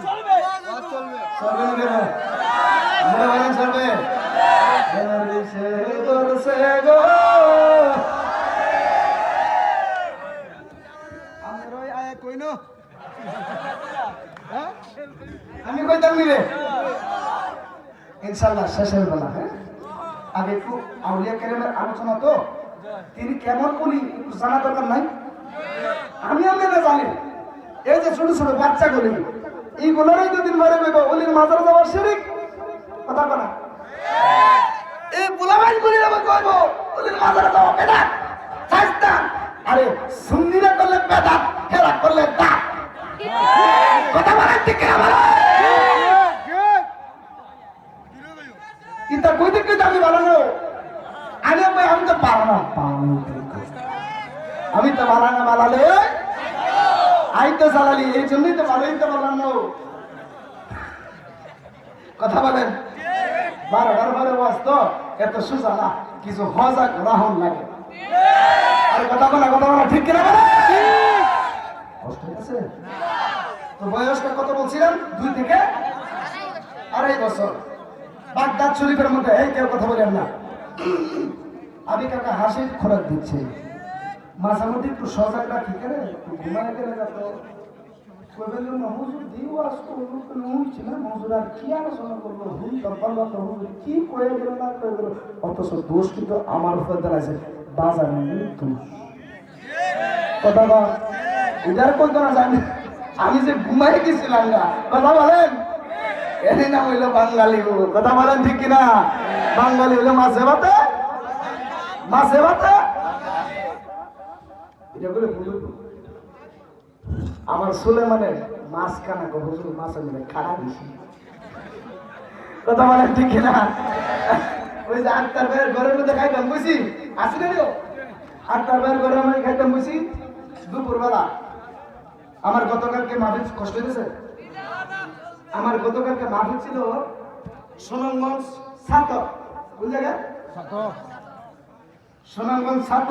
চলবে। না কেন? আমরা বলেন চলবে। সে করছে গো। হ্যাঁ? আমি কইতাম নিবে ইনশাল্লাহ শেষের বেলা হ্যাঁ? আগে একটু আউলিয়া কেরামের আলোচনা তো। তিনি কেমন বলি জানা দরকার নাই? আমি আমি না জানি। ছোট ছোট বাচ্চা বাচ্চাগুলি। এইগুলোরই দুদিন মরে গেব ওলির মাজার যাওয়ার শিরিক? কথা বলা। এই বুলাবাইন গুলি আবার কইব ওলির মাজার যাওয়া বেদাত শাস্তা আরে, সুন্নিরা করলে বেদাত, হেরা করলে দাঁত। কথা বলা ঠিক কিনা বলো? ইতা কইতে কইতে আমি বানানো আরে ভাই, আমি তো পারো না আমি তো বানানা বানালে আই তো চালালি, এই জন্যই তো ভালোই তো বললাম না কথা বলেন। বারো বারো বারো বাস তো, এত সুজা না কিছু হজা গ্রহণ লাগে। আর কথা বলা কথা বলা, ঠিক কিনা বলে? কষ্ট হয়েছে? তো বয়সটা কত বলছিলাম দুই থেকে আড়াই বছর। বাগদাদ শরীফের মধ্যে এই কেউ কথা বলেন না। আমি কাকা হাসির খোরাক দিচ্ছে। মাঝে মধ্যে একটু সজাগ রাখি, কেন? একটু ঘুমায় গেলে না আজ করব কেন না। কি কয়ে না আমার উপর দাঁড়াইছে। বাজারে দোষ কথা বল এটার কই না জানি আমি যে ঘুমাই গেছিলাম না, কথা বলেন? এর নাম হইল বাঙালি। কথা বলেন ঠিক কিনা? বাঙালি হইল মাছে ভাতে মাছে ভাতে এটা বলে বলুন আমার সুলে মানে মাছ কানা গো হুজুর মাছ মানে খারাপ বেশি কথা বলেন ঠিক কিনা? ওই যে আটটার বের ঘরের মধ্যে খাইতাম বুঝি আসি না আটটার বের ঘরের মধ্যে খাইতাম বুঝি দুপুরবেলা। আমার গতকালকে মাহফিল কষ্ট হয়েছে আমার গতকালকে মাহফিল ছিল সোনামগঞ্জ সাতক। কোন জায়গায় সোনামগঞ্জ সাতক।